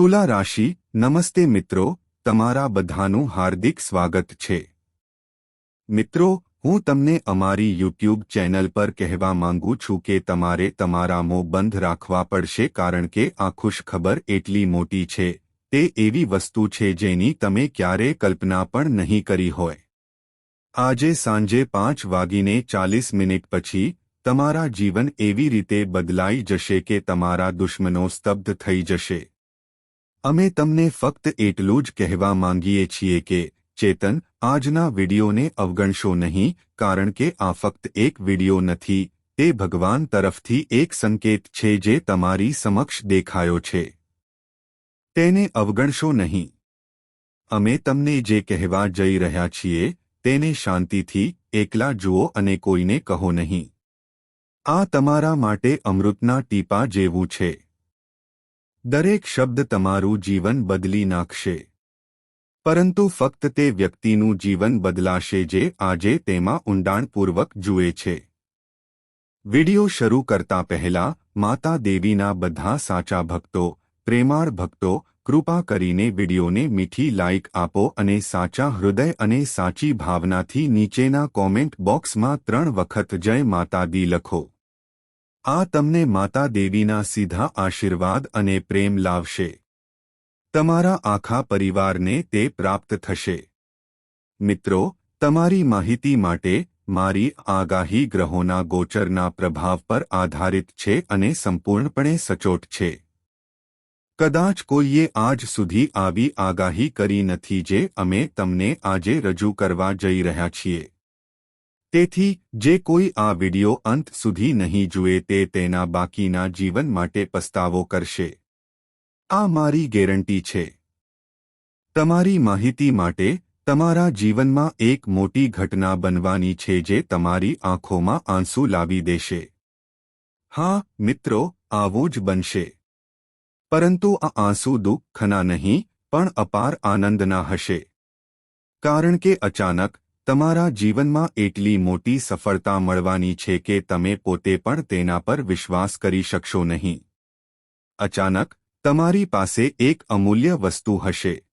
તુલા રાશિ, નમસ્તે મિત્રો, તમારા બધાનું હાર્દિક સ્વાગત છે. મિત્રો, હું તમને અમારી યુટ્યુબ ચેનલ પર કહેવા માંગુ છું કે તમારે તમારા મોં બંધ રાખવા પડશે કારણ કે આ ખુશખબર એટલી મોટી છે, તે એવી વસ્તુ છે જેની તમે ક્યારે કલ્પના પણ નહીં કરી હોય. આજે સાંજે પાંચ વાગીને ચાલીસ મિનિટ પછી, તમારા જીવન એવી રીતે બદલાઈ જશે કે તમારા દુશ્મનો સ્તબ્ધ થઈ જશે. અમે તમને ફક્ત એટલું જ કહેવા માંગીએ છીએ કે, ચેતન, આજના વિડીયોને અવગણશો નહીં, કારણ કે આ ફક્ત એક વીડિયો નથી, તે ભગવાન તરફથી એક સંકેત છે જે તમારી સમક્ષ દેખાયો છે. તેને અવગણશો નહીં. અમે તમને જે કહેવા જઈ રહ્યા છીએ, તેને શાંતિથી, એકલા જુઓ અને કોઈને કહો નહીં. આ તમારા માટે અમૃતના ટીપા જેવું છે. દરેક શબ્દ તમારું જીવન બદલી નાખશે. પરંતુ ફક્ત તે વ્યક્તિનું જીવન બદલાશે જે આજે તેમાં ઊંડાણપૂર્વક જુએ છે. વિડિયો શરૂ કરતા પહેલા, માતા દેવીના બધા સાચા ભક્તો, પ્રેમાળ ભક્તો, કૃપા કરીને વિડિયોને મીઠી લાઇક આપો અને સાચા હૃદય અને સાચી ભાવનાથી નીચેના કોમેન્ટ બોક્સમાં ત્રણ વખત જય માતા દી લખો. આ તમને માતા દેવીના સીધા આશીર્વાદ અને પ્રેમ લાવશે. તમારા આખા પરિવારને તે પ્રાપ્ત થશે. મિત્રો, તમારી માહિતી માટે મારી આગાહી ગ્રહોના ગોચરના પ્રભાવ પર આધારિત છે અને સંપૂર્ણપણે સચોટ છે. કદાચ કોઈએ આજ સુધી આવી આગાહી કરી નથી જે અમે તમને આજે રજૂ કરવા જઈ રહ્યા છીએ. તેથી, જે કોઈ આ વિડિયો અંત સુધી નહીં જુએ તે તેના બાકીના જીવન માટે પસ્તાવો કરશે. આ મારી ગેરંટી છે. તમારી માહિતી માટે, તમારા જીવનમાં એક મોટી ઘટના બનવાની છે જે તમારી આંખોમાં આંસુ લાવી દેશે. હા, મિત્રો, આવું જ બનશે. પરંતુ આ આંસુ દુઃખના નહીં, પણ અપાર આનંદના હશે. કારણ કે અચાનક તમારા જીવનમાં એટલી મોટી સફળતા મળવાની છે કે તમે પોતે પણ તેના પર વિશ્વાસ કરી શકશો નહીં. અચાનક, તમારી પાસે એક અમૂલ્ય વસ્તુ હશે.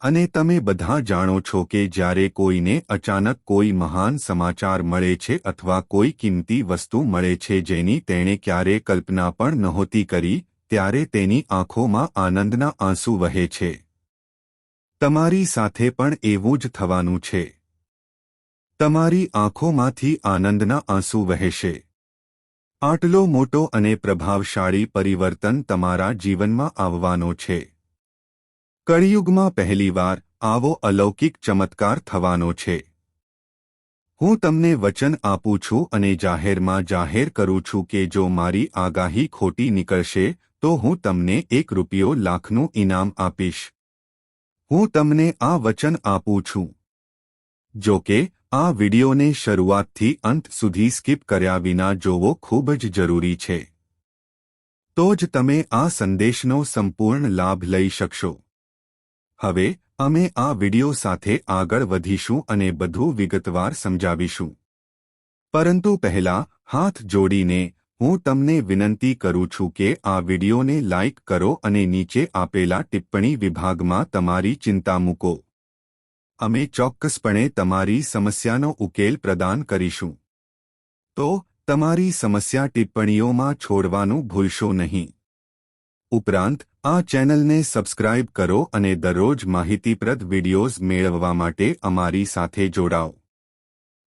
અને તમે બધા જાણો છો કે જ્યારે કોઈને અચાનક કોઈ મહાન સમાચાર મળે છે અથવા કોઈ કિંમતી વસ્તુ મળે છે જેની તેણે ક્યારે કલ્પના પણ નહોતી કરી, ત્યારે તેની આંખોમાં આનંદના આંસુ વહે છે. તમારી સાથે પણ એવું જ થવાનું છે. તમારી આંખોમાંથી આનંદના આંસુ વહેશે. આટલો મોટો અને પ્રભાવશાળી પરિવર્તન તમારા જીવનમાં આવવાનો છે. કળિયુગમાં પહેલીવાર આવો અલૌકિક ચમત્કાર થવાનો છે. હું તમને વચન આપું છું અને જાહેરમાં જાહેર કરું છું કે જો મારી આગાહી ખોટી નીકળશે, તો હું તમને એક રૂપિયો લાખનું ઇનામ આપીશ. હું તમને આ વચન આપું છું. જો કે, આ વિડિયોને શરૂઆતથી અંત સુધી સ્કીપ કર્યા વિના જોવો ખૂબ જ જરૂરી છે. તો જ તમે આ સંદેશનો સંપૂર્ણ લાભ લઈ શકશો. હવે, અમે આ વિડિયો સાથે આગળ વધીશું અને બધું વિગતવાર સમજાવીશું. પરંતુ પહેલા, હાથ જોડીને, હું તમને વિનંતી કરું છું કે આ વિડિયોને લાઇક કરો અને નીચે આપેલા ટિપ્પણી વિભાગમાં તમારી ચિંતા મૂકો. અમે ચોક્કસપણે તમારી સમસ્યાનો ઉકેલ પ્રદાન કરીશું. તો, તમારી સમસ્યા ટિપ્પણીઓમાં છોડવાનું ભૂલશો નહીં. ઉપરાંત, આ ચેનલને સબસ્ક્રાઇબ કરો અને દરરોજ માહિતીપ્રદ વિડિયોઝ મેળવવા માટે અમારી સાથે જોડાઓ.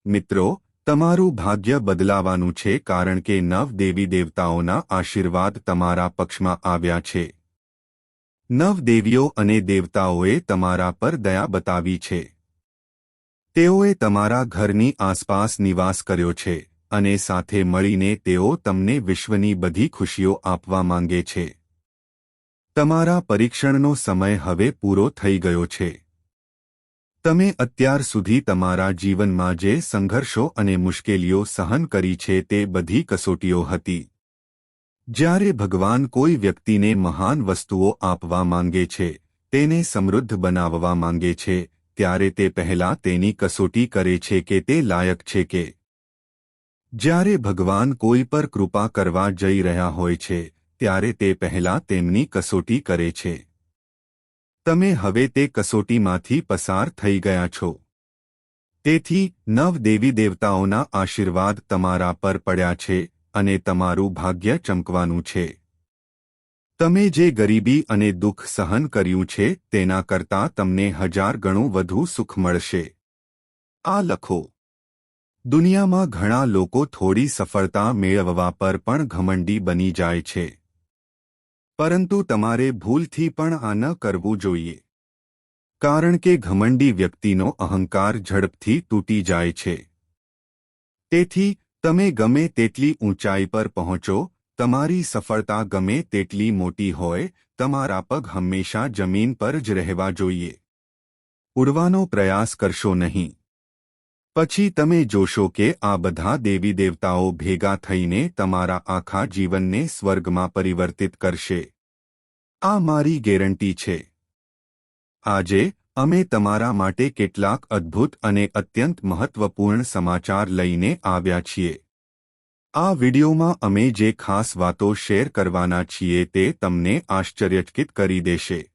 મિત્રો, તમારું ભાગ્ય બદલાવાનું છે કારણ કે નવ દેવી દેવતાઓના આશીર્વાદ તમારા પક્ષમાં આવ્યા છે. નવ દેવીઓ અને દેવતાઓએ તમારા પર દયા બતાવી છે. તેઓએ તમારા ઘરની આસપાસ નિવાસ કર્યો છે અને સાથે મળીને તેઓ તમને વિશ્વની બધી ખુશીઓ આપવા માંગે છે. તમારા પરીક્ષણનો સમય હવે પૂરો થઈ ગયો છે. તમે અત્યાર સુધી તમારા જીવનમાં જે સંઘર્ષો અને મુશ્કેલીઓ સહન કરી છે તે બધી કસોટીઓ હતી. જ્યારે ભગવાન કોઈ વ્યક્તિને મહાન વસ્તુઓ આપવા માંગે છે, તેને સમૃદ્ધ બનાવવા માંગે છે, ત્યારે તે પહેલા તેની કસોટી કરે છે કે તે લાયક છે કે જ્યારે ભગવાન કોઈ પર કૃપા કરવા જઈ રહ્યા હોય છે, ત્યારે તે પહેલા તેમની કસોટી કરે છે. તમે હવે તે કસોટીમાંથી પસાર થઈ ગયા છો. તેથી નવ દેવી દેવતાઓના આશીર્વાદ તમારા પર પડ્યા છે અને તમારું ભાગ્ય ચમકવાનું છે. તમે જે ગરીબી અને દુઃખ સહન કર્યું છે, તેના કરતાં તમને હજાર ગણું વધુ સુખ મળશે. આ લખો. દુનિયામાં ઘણા લોકો થોડી સફળતા મેળવવા પર પણ ઘમંડી બની જાય છે. પરંતુ તમારે ભૂલથી પણ આ ન કરવું જોઈએ. કારણ કે ઘમંડી વ્યક્તિનો અહંકાર ઝડપથી તૂટી જાય છે. તેથી તમે ગમે તેટલી ઊંચાઈ પર પહોંચો, તમારી સફળતા ગમે તેટલી મોટી હોય, તમારા પગ હંમેશા જમીન પર જ રહેવા જોઈએ. ઉડવાનો પ્રયાસ કરશો નહીં. પછી તમે જોશો કે આ બધા દેવી દેવતાઓ ભેગા થઈને તમારા આખા જીવનને સ્વર્ગમાં પરિવર્તિત કરશે. આ મારી ગેરંટી છે. આજે અમે તમારા માટે કેટલાક અદ્ભુત અને અત્યંત મહત્વપૂર્ણ સમાચાર લઈને આવ્યા છીએ. આ વિડિયોમાં અમે જે ખાસ વાતો શેર કરવાના છીએ તે તમને આશ્ચર્યચકિત કરી દેશે.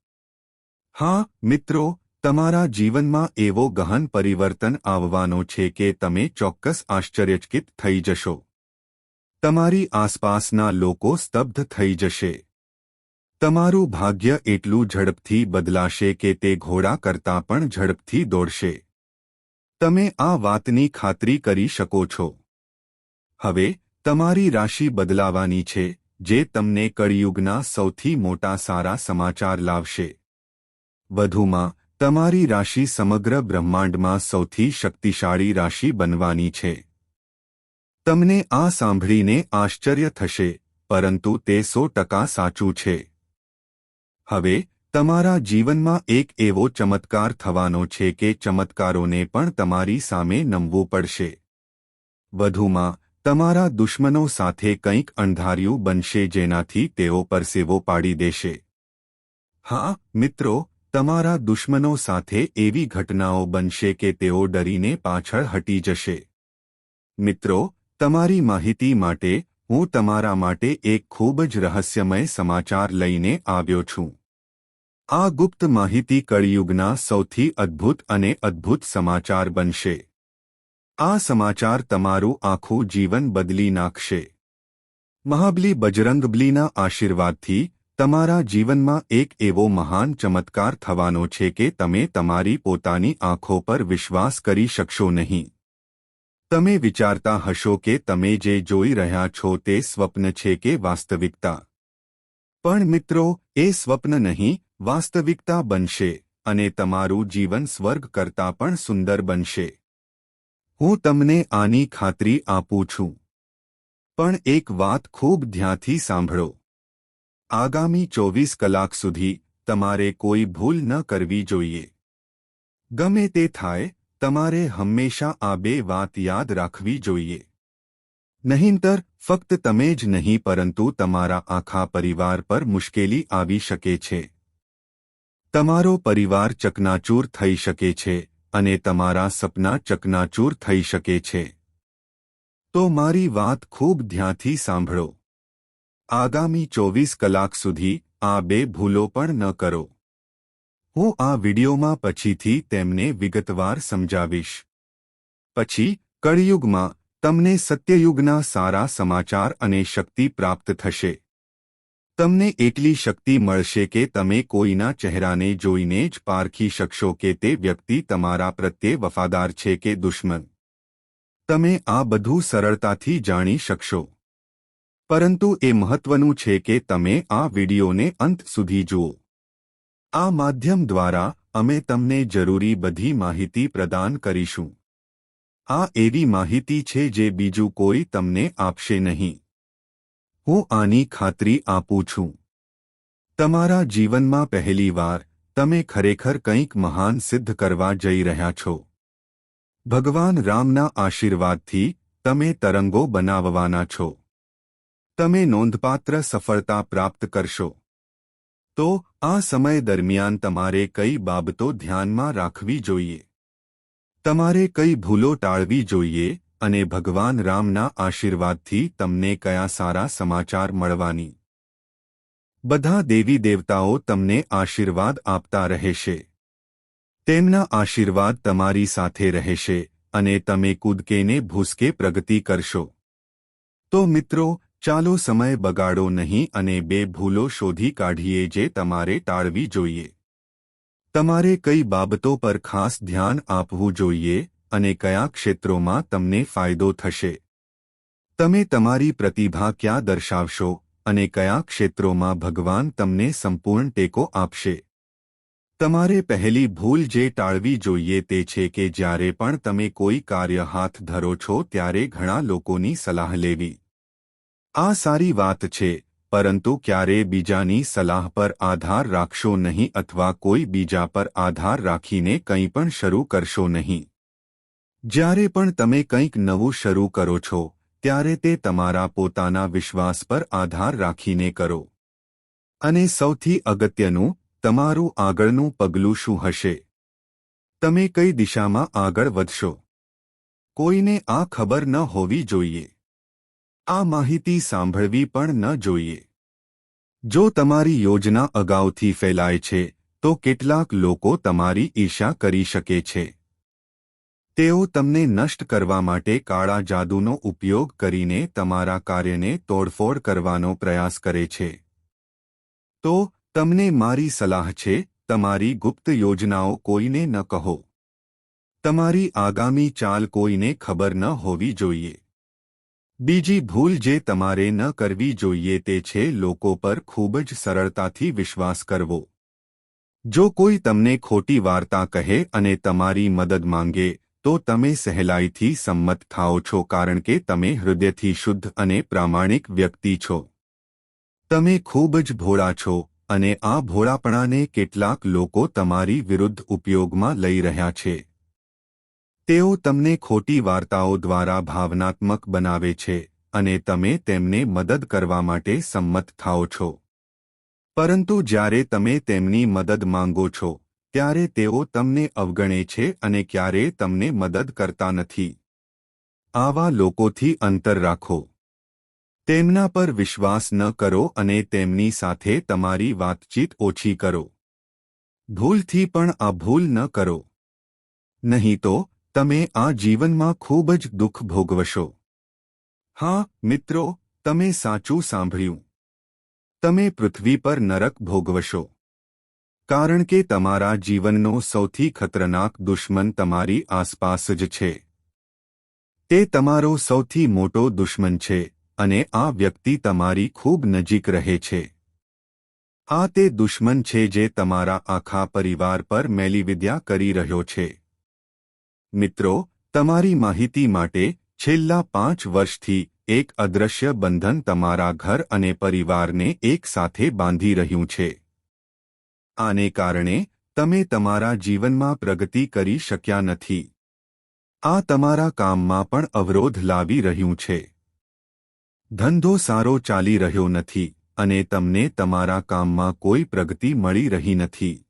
હા, મિત્રો, તમારા જીવનમાં એવો ગહન પરિવર્તન આવવાનો છે કે તમે ચોક્કસ આશ્ચર્યચકિત થઈ જશો. તમારી આસપાસના લોકો સ્તબ્ધ થઈ જશે. તમારું ભાગ્ય એટલું ઝડપથી બદલાશે કે તે ઘોડા કરતાં પણ ઝડપથી દોડશે. તમે આ વાતની ખાતરી કરી શકો છો. હવે, તમારી રાશિ બદલાવાની છે, જે તમને કળિયુગના સૌથી મોટા સારા સમાચાર લાવશે. વધુમાં, તમારી રાશિ સમગ્ર બ્રહ્માંડમાં સૌથી શક્તિશાળી રાશિ બનવાની છે. તમને આ સાંભળીને આશ્ચર્ય થશે, પરંતુ તે સો ટકા સાચું છે. હવે, તમારા જીવનમાં એક એવો ચમત્કાર થવાનો છે કે ચમત્કારોને પણ તમારી સામે નમવું પડશે. વધુમાં, તમારા દુશ્મનો સાથે કંઈક અણધાર્યું બનશે જેનાથી તેઓ પરસેવો પાડી દેશે. હા, મિત્રો, તમારા દુશ્મનો સાથે એવી ઘટનાઓ બનશે કે તેઓ ડરીને પાછળ હટી જશે. મિત્રો, તમારી માહિતી માટે હું તમારા માટે એક ખૂબ જ રહસ્યમય સમાચાર લઈને આવ્યો છું. આ ગુપ્ત માહિતી કળિયુગના સૌથી અદ્ભુત અને અદ્ભુત સમાચાર બનશે. આ સમાચાર તમારું આખું જીવન બદલી નાખશે. મહાબલી બજરંગબલીના આશીર્વાદથી તમારા જીવનમાં એક એવો મહાન ચમત્કાર થવાનો છે કે તમે તમારી પોતાની આંખો પર વિશ્વાસ કરી શકશો નહીં. તમે વિચારતા હશો કે તમે જે જોઈ રહ્યા છો તે સ્વપ્ન છે કે વાસ્તવિકતા. પણ મિત્રો, એ સ્વપ્ન નહીં, વાસ્તવિકતા બનશે, અને તમારું જીવન સ્વર્ગ કરતાં પણ સુંદર બનશે. હું તમને આની ખાતરી આપું છું. પણ એક વાત ખૂબ ધ્યાનથી સાંભળો. આગામી ચોવીસ કલાક સુધી તમારે કોઈ ભૂલ ન કરવી જોઈએ. ગમે તે થાય તમારે હંમેશા આ બે વાત યાદ રાખવી જોઈએ. નહીંતર, ફક્ત તમે જ નહીં, પરંતુ તમારા આખા પરિવાર પર મુશ્કેલી આવી શકે છે. તમારો પરિવાર ચકનાચૂર થઈ શકે છે અને તમારા સપના ચકનાચૂર થઈ શકે છે. તો મારી વાત ખૂબ ધ્યાનથી સાંભળો. આગામી ચોવીસ કલાક સુધી આ બે ભૂલો પણ ન કરો. હું આ વિડિયોમાં પછીથી તેમને વિગતવાર સમજાવીશ. પછી, કળિયુગમાં, તમને સત્યયુગના સારા સમાચાર અને શક્તિ પ્રાપ્ત થશે. તમને એટલી શક્તિ મળશે કે તમે કોઈના ચહેરાને જોઈને જ પારખી શકશો કે તે વ્યક્તિ તમારા પ્રત્યે વફાદાર છે કે દુશ્મન. તમે આ બધું સરળતાથી જાણી શકશો. પરંતુ એ મહત્વનું છે કે તમે આ વિડિયોને અંત સુધી જુઓ. આ માધ્યમ દ્વારા અમે તમને જરૂરી બધી માહિતી પ્રદાન કરીશું. આ એવી માહિતી છે જે બીજું કોઈ તમને આપશે નહીં. હું આની ખાતરી આપું છું. તમારા જીવનમાં પહેલીવાર તમે ખરેખર કંઈક મહાન સિદ્ધ કરવા જઈ રહ્યા છો. ભગવાન રામના આશીર્વાદથી તમે તરંગો બનાવવાના છો. તમે નોંધપાત્ર સફળતા પ્રાપ્ત કરશો. તો આ સમય દરમિયાન તમારે કઈ બાબતો ધ્યાનમાં રાખવી જોઈએ? તમારે કઈ ભૂલો ટાળવી જોઈએ અને ભગવાન રામના આશીર્વાદથી તમને કયા સારા સમાચાર મળવાની? બધા દેવી દેવતાઓ તમને આશીર્વાદ આપતા રહેશે. તેમના આશીર્વાદ તમારી સાથે રહેશે અને તમે કૂદકેને ભૂસકે પ્રગતિ કરશો. તો મિત્રો ચાલો સમય બગાડો નહીં અને બે ભૂલો શોધી કાઢીએ જે તમારે ટાળવી જોઈએ. તમારે કઈ બાબતો પર ખાસ ધ્યાન આપવું જોઈએ અને કયા ક્ષેત્રોમાં તમને ફાયદો થશે? તમે તમારી પ્રતિભા ક્યાં દર્શાવશો અને કયા ક્ષેત્રોમાં ભગવાન તમને સંપૂર્ણ ટેકો આપશે? તમારે પહેલી ભૂલ જે ટાળવી જોઈએ તે છે કે જ્યારે પણ તમે કોઈ કાર્ય હાથ ધરો છો ત્યારે ઘણા લોકોની સલાહ લેવી. આ સારી વાત છે, પરંતુ ક્યારે બીજાની સલાહ પર આધાર રાખશો નહીં અથવા કોઈ બીજા પર આધાર રાખીને કંઈ પણ શરૂ કરશો નહીં. જ્યારે પણ તમે કંઈક નવું શરૂ કરો છો, ત્યારે તે તમારા પોતાના વિશ્વાસ પર આધાર રાખીને કરો. અને સૌથી અગત્યનું, તમારું આગળનું પગલું શું હશે? તમે કઈ દિશામાં આગળ વધશો? કોઈને આ ખબર ન હોવી જોઈએ. આ માહિતી સાંભળવી પણ ન જોઈએ. જો તમારી યોજના અગાઉથી ફેલાય છે, તો કેટલાક લોકો તમારી ઈર્ષા કરી શકે છે. તેઓ તમને નષ્ટ કરવા માટે કાળા જાદુનો ઉપયોગ કરીને તમારા કાર્યને તોડફોડ કરવાનો પ્રયાસ કરે છે. તો, તમને મારી સલાહ છે, તમારી ગુપ્ત યોજનાઓ કોઈને ન કહો. તમારી આગામી ચાલ કોઈને ખબર ન હોવી જોઈએ. બીજી ભૂલ જે તમારે ન કરવી જોઈએ તે છે લોકો પર ખૂબ જ સરળતાથી વિશ્વાસ કરવો. જો કોઈ તમને ખોટી વાર્તા કહે અને તમારી મદદ માંગે, તો તમે સહેલાઈથી સંમત થાઓ છો કારણ કે તમે હૃદયથી શુદ્ધ અને પ્રામાણિક વ્યક્તિ છો. તમે ખૂબ જ ભોળા છો અને આ ભોળાપણાને કેટલાક લોકો તમારી વિરુદ્ધ ઉપયોગમાં લઈ રહ્યા છે. તેઓ તમને ખોટી વાર્તાઓ દ્વારા ભાવનાત્મક બનાવે છે અને તમે તેમને મદદ કરવા માટે સંમત થાઓ છો. પરંતુ જ્યારે તમે તેમની મદદ માંગો છો, ત્યારે તેઓ તમને અવગણે છે અને ક્યારે તમને મદદ કરતા નથી. આવા લોકોથી અંતર રાખો. તેમના પર વિશ્વાસ ન કરો અને તેમની સાથે તમારી વાતચીત ઓછી કરો. ભૂલથી પણ આ ભૂલ ન કરો. નહીં તો તમે આ જીવનમાં ખૂબ જ દુઃખ ભોગવશો. હા, મિત્રો, તમે સાચું સાંભળ્યું. તમે પૃથ્વી પર નરક ભોગવશો. કારણ કે તમારા જીવનનો સૌથી ખતરનાક દુશ્મન તમારી આસપાસ જ છે. તે તમારો સૌથી મોટો દુશ્મન છે અને આ વ્યક્તિ તમારી ખૂબ નજીક રહે છે. આ તે દુશ્મન છે જે તમારા આખા પરિવાર પર મેલીવિદ્યા કરી રહ્યો છે. મિત્રો, તમારી માહિતી માટે છેલ્લા પાંચ વર્ષથી એક અદૃશ્ય બંધન તમારા ઘર અને પરિવારને એક સાથે બાંધી રહ્યું છે. આને કારણે તમે તમારા જીવનમાં પ્રગતિ કરી શક્યા નથી. આ તમારા કામમાં પણ અવરોધ લાવી રહ્યું છે. ધંધો સારો ચાલી રહ્યો નથી અને તમને તમારા કામમાં કોઈ પ્રગતિ મળી રહી નથી.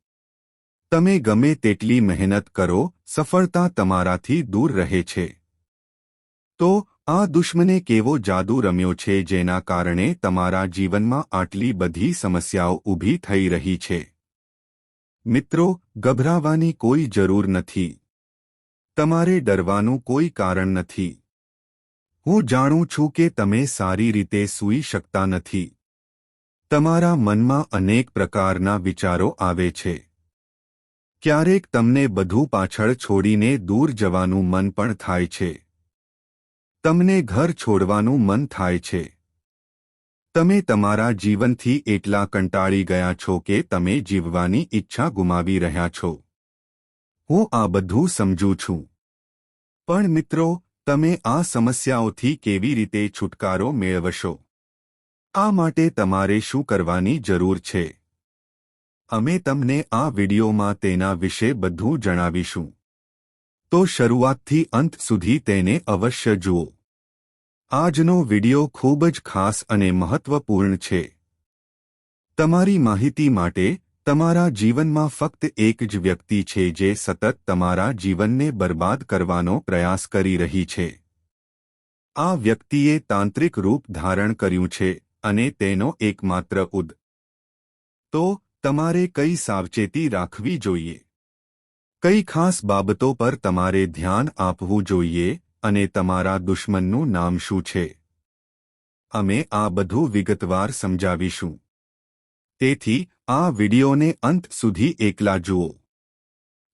તમે ગમે તેટલી મહેનત કરો, સફળતા તમારાથી દૂર રહે છે. તો, આ દુશ્મને કેવો જાદુ રમ્યો છે જેના કારણે તમારા જીવનમાં આટલી બધી સમસ્યાઓ ઊભી થઈ રહી છે? મિત્રો, ગભરાવાની કોઈ જરૂર નથી. તમારે ડરવાનું કોઈ કારણ નથી. હું જાણું છું કે તમે સારી રીતે સૂઈ શકતા નથી. તમારા મનમાં અનેક પ્રકારના વિચારો આવે છે. ક્યારેક તમને બધું પાછળ છોડીને દૂર જવાનું મન પણ થાય છે. તમને ઘર છોડવાનું મન થાય છે. તમે તમારા જીવનથી એટલા કંટાળી ગયા છો કે તમે જીવવાની ઈચ્છા ગુમાવી રહ્યા છો. હું આ બધું સમજું છું. પણ મિત્રો, તમે આ સમસ્યાઓથી કેવી રીતે છુટકારો મેળવશો? આ માટે તમારે શું કરવાની જરૂર છે? અમે તમને આ વિડીયોમાં તેના વિશે બધું જણાવીશું. તો શરૂઆતથી અંત સુધી તેને અવશ્ય જુઓ. આજનો વિડિયો ખૂબ જ ખાસ અને મહત્વપૂર્ણ છે. તમારી માહિતી માટે તમારા જીવનમાં ફક્ત એક જ વ્યક્તિ છે જે સતત તમારા જીવનને બરબાદ કરવાનો પ્રયાસ કરી રહી છે. આ વ્યક્તિએ તાંત્રિક રૂપ ધારણ કર્યું છે અને તેનો એકમાત્ર ઉદ. તો તમારે કઈ સાવચેતી રાખવી જોઈએ? કઈ ખાસ બાબતો પર તમારે ધ્યાન આપવું જોઈએ અને તમારા દુશ્મનનું નામ શું છે? અમે આ બધું વિગતવાર સમજાવીશું. તેથી, આ વિડિયોને અંત સુધી એકલા જુઓ.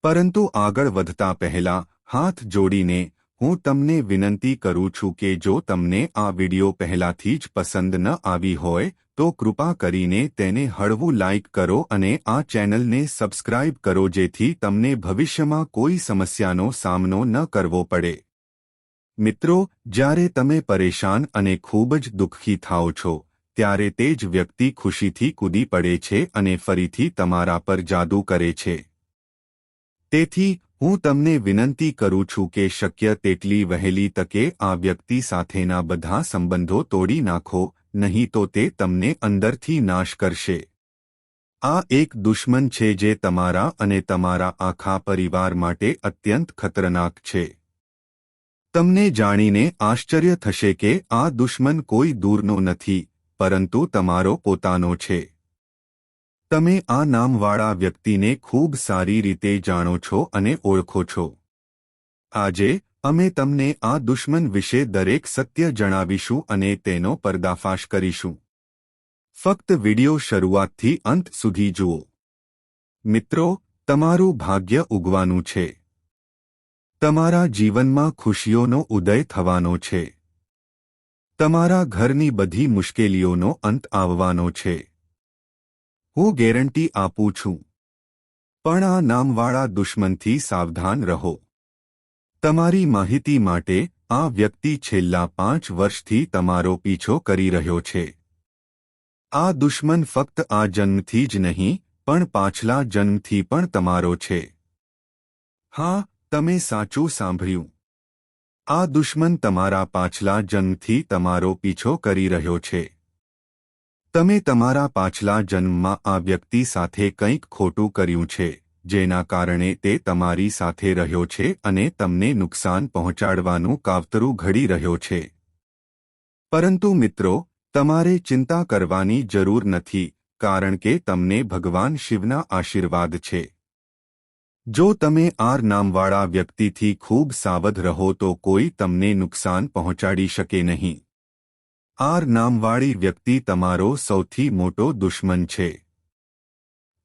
પરંતુ આગળ વધતા પહેલા, હાથ જોડીને હું તમને વિનંતી કરું છું કે જો તમને આ વિડિયો પહેલાથી જ પસંદ ન આવી હોય, તો કૃપા કરીને તેને હળવું લાઇક કરો અને આ ચેનલને સબસ્ક્રાઇબ કરો જેથી તમને ભવિષ્યમાં કોઈ સમસ્યાનો સામનો ન કરવો પડે. મિત્રો, જ્યારે તમે પરેશાન અને ખૂબ જ દુઃખી થાઓ છો, ત્યારે તે જ વ્યક્તિ ખુશીથી કૂદી પડે છે અને ફરીથી તમારા પર જાદુ કરે છે. તેથી હું તમને વિનંતી કરું છું કે શક્ય તેટલી વહેલી તકે આ વ્યક્તિ સાથેના બધા સંબંધો તોડી નાખો, નહીં તો તે તમને અંદરથી નાશ કરશે. આ એક દુશ્મન છે જે તમારા અને તમારા આખા પરિવાર માટે અત્યંત ખતરનાક છે. તમને જાણીને આશ્ચર્ય થશે કે આ દુશ્મન કોઈ દૂરનો નથી, પરંતુ તમારો પોતાનો છે. તમે આ નામવાળા વ્યક્તિને ખૂબ સારી રીતે જાણો છો અને ઓળખો છો. આજે, અમે તમને આ દુશ્મન વિશે દરેક સત્ય જણાવીશું અને તેનો પર્દાફાશ કરીશું. ફક્ત વિડિયો શરૂઆતથી અંત સુધી જુઓ. મિત્રો, તમારું ભાગ્ય ઉગવાનું છે. તમારા જીવનમાં ખુશીઓનો ઉદય થવાનો છે. તમારા ઘરની બધી મુશ્કેલીઓનો અંત આવવાનો છે. હું ગેરંટી આપું છું. પણ આ નામવાળા દુશ્મનથી સાવધાન રહો. તમારી માહિતી માટે આ વ્યક્તિ છેલ્લા પાંચ વર્ષથી તમારો પીછો કરી રહ્યો છે. આ દુશ્મન ફક્ત આ જન્મથી જ નહીં, પણ પાછલા જન્મથી પણ તમારો છે. હા, તમે સાચું સાંભળ્યું. આ દુશ્મન તમારા પાછલા જન્મથી તમારો પીછો કરી રહ્યો છે. તમે તમારા પાછલા જન્મમાં આ વ્યક્તિ સાથે કંઈક ખોટું કર્યું છે, જેના કારણે તે તમારી સાથે રહ્યો છે અને તમને નુકસાન પહોંચાડવાનું કાવતરું ઘડી રહ્યો છે. પરંતુ મિત્રો, તમારે ચિંતા કરવાની જરૂર નથી, કારણ કે તમને ભગવાન શિવના આશીર્વાદ છે. જો તમે આર નામવાળા વ્યક્તિથી ખૂબ સાવધ રહો તો કોઈ તમને નુકસાન પહોંચાડી શકે નહીં. આર નામવાળી વ્યક્તિ તમારો સૌથી મોટો દુશ્મન છે.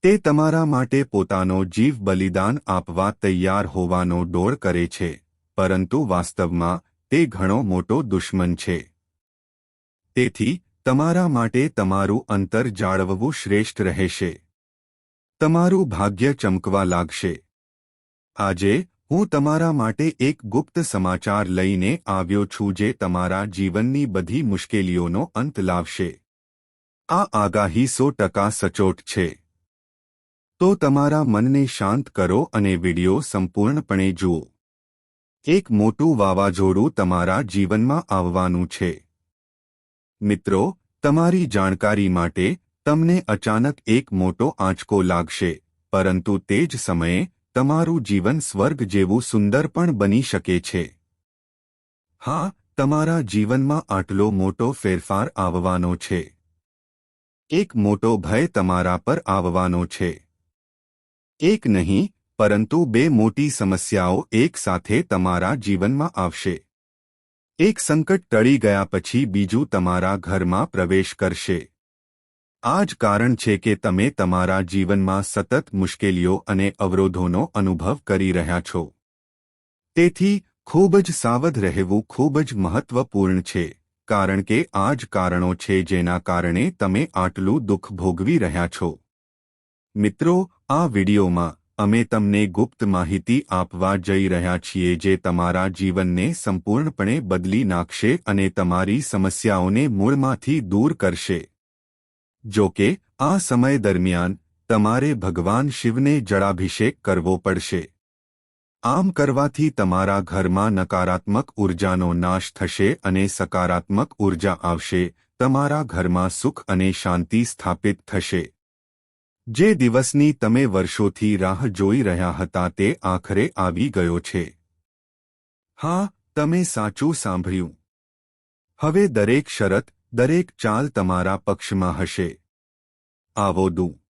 તે તમારા માટે પોતાનો જીવ બલિદાન આપવા તૈયાર હોવાનો ડોળ કરે છે, પરંતુ વાસ્તવમાં તે ઘણો મોટો દુશ્મન છે. તેથી, તમારા માટે તમારું અંતર જાળવવું શ્રેષ્ઠ રહેશે. તમારું ભાગ્ય ચમકવા લાગશે. આજે હું તમારા માટે એક ગુપ્ત સમાચાર લઈને આવ્યો છું જે તમારા જીવનની બધી મુશ્કેલીઓનો અંત લાવશે. આ આગાહી સો ટકા સચોટ છે. તો તમારા મનને શાંત કરો અને વિડિયો સંપૂર્ણપણે જુઓ. એક મોટું વાવાઝોડું તમારા જીવનમાં આવવાનું છે. મિત્રો, તમારી જાણકારી માટે તમને અચાનક એક મોટો આંચકો લાગશે, પરંતુ તે જ સમયે તમારું જીવન સ્વર્ગ જેવું સુંદર પણ બની શકે છે. હા, તમારા જીવનમાં આટલો મોટો ફેરફાર આવવાનો છે. એક મોટો ભય તમારા પર આવવાનો છે. એક નહીં, પરંતુ બે મોટી સમસ્યાઓ એક સાથે તમારા જીવનમાં આવશે. એક સંકટ ટળી ગયા પછી બીજું તમારા ઘરમાં પ્રવેશ કરશે. આ જ કારણ છે કે તમે તમારા જીવનમાં સતત મુશ્કેલીઓ અને અવરોધોનો અનુભવ કરી રહ્યા છો. તેથી, ખૂબ જ સાવધ રહેવું ખૂબ જ મહત્વપૂર્ણ છે, કારણ કે આ જ કારણો છે જેના કારણે તમે આટલું દુઃખ ભોગવી રહ્યા છો. મિત્રો, આ વિડિયોમાં અમે તમને ગુપ્ત માહિતી આપવા જઈ રહ્યા છીએ જે તમારા જીવનને સંપૂર્ણપણે બદલી નાખશે અને તમારી સમસ્યાઓને મૂળમાંથી દૂર કરશે. જો કે, આ સમય દરમિયાન, તમારે ભગવાન શિવને જળાભિષેક કરવો પડશે. આમ કરવાથી તમારા ઘરમાં નકારાત્મક ઉર્જાનો નાશ થશે અને સકારાત્મક ઊર્જા આવશે, તમારા ઘરમાં સુખ અને શાંતિ સ્થાપિત થશે. જે દિવસની તમે વર્ષોથી રાહ જોઈ રહ્યા હતા તે આખરે આવી ગયો છે. હા, તમે સાચું સાંભળ્યું. હવે દરેક શરત દરેક ચાલ તમારા પક્ષમાં હશે. આવો દું.